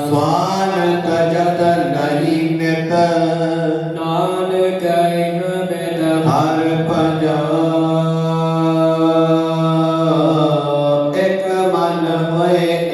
स्वानक जत नहीं मित नानक मित हर पजा एक मन होए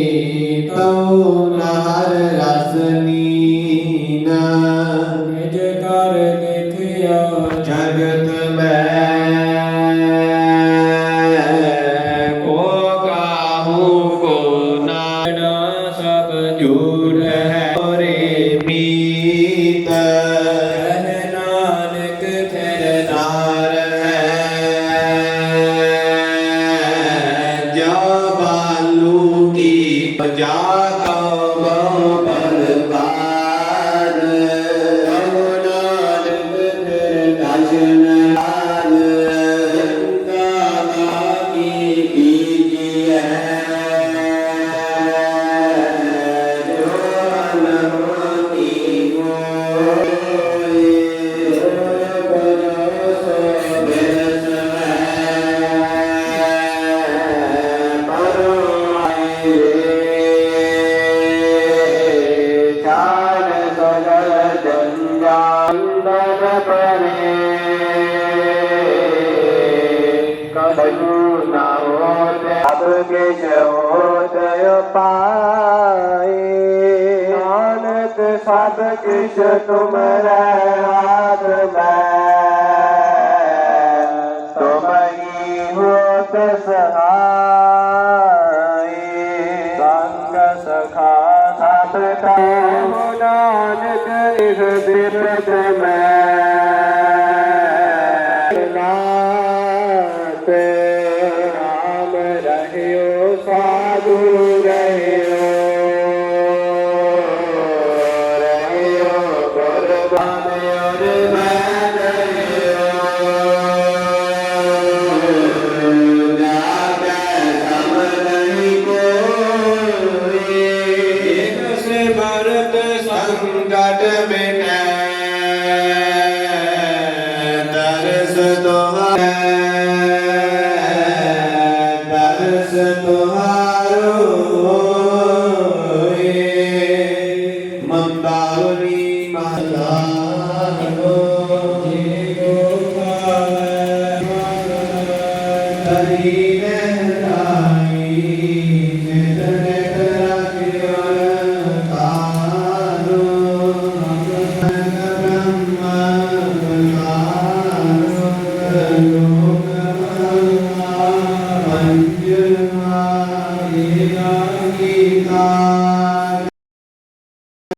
you ज्ञान सगळ जंजांदरपणे कदयू ना होत अभकेश होतय पाय नानक सब किश तुमरे हाथ में तुम ही होत सखा ਸਤ ਤਾ ਹੋ ਨਾਨਕ ਇਸ ਬਿਰਤ ਮੈਂ। ਨਾਨਕ ਸਤਵਾਰੋ ਏ ਮੰਦਾਵਨੀ ਮਹਲਾ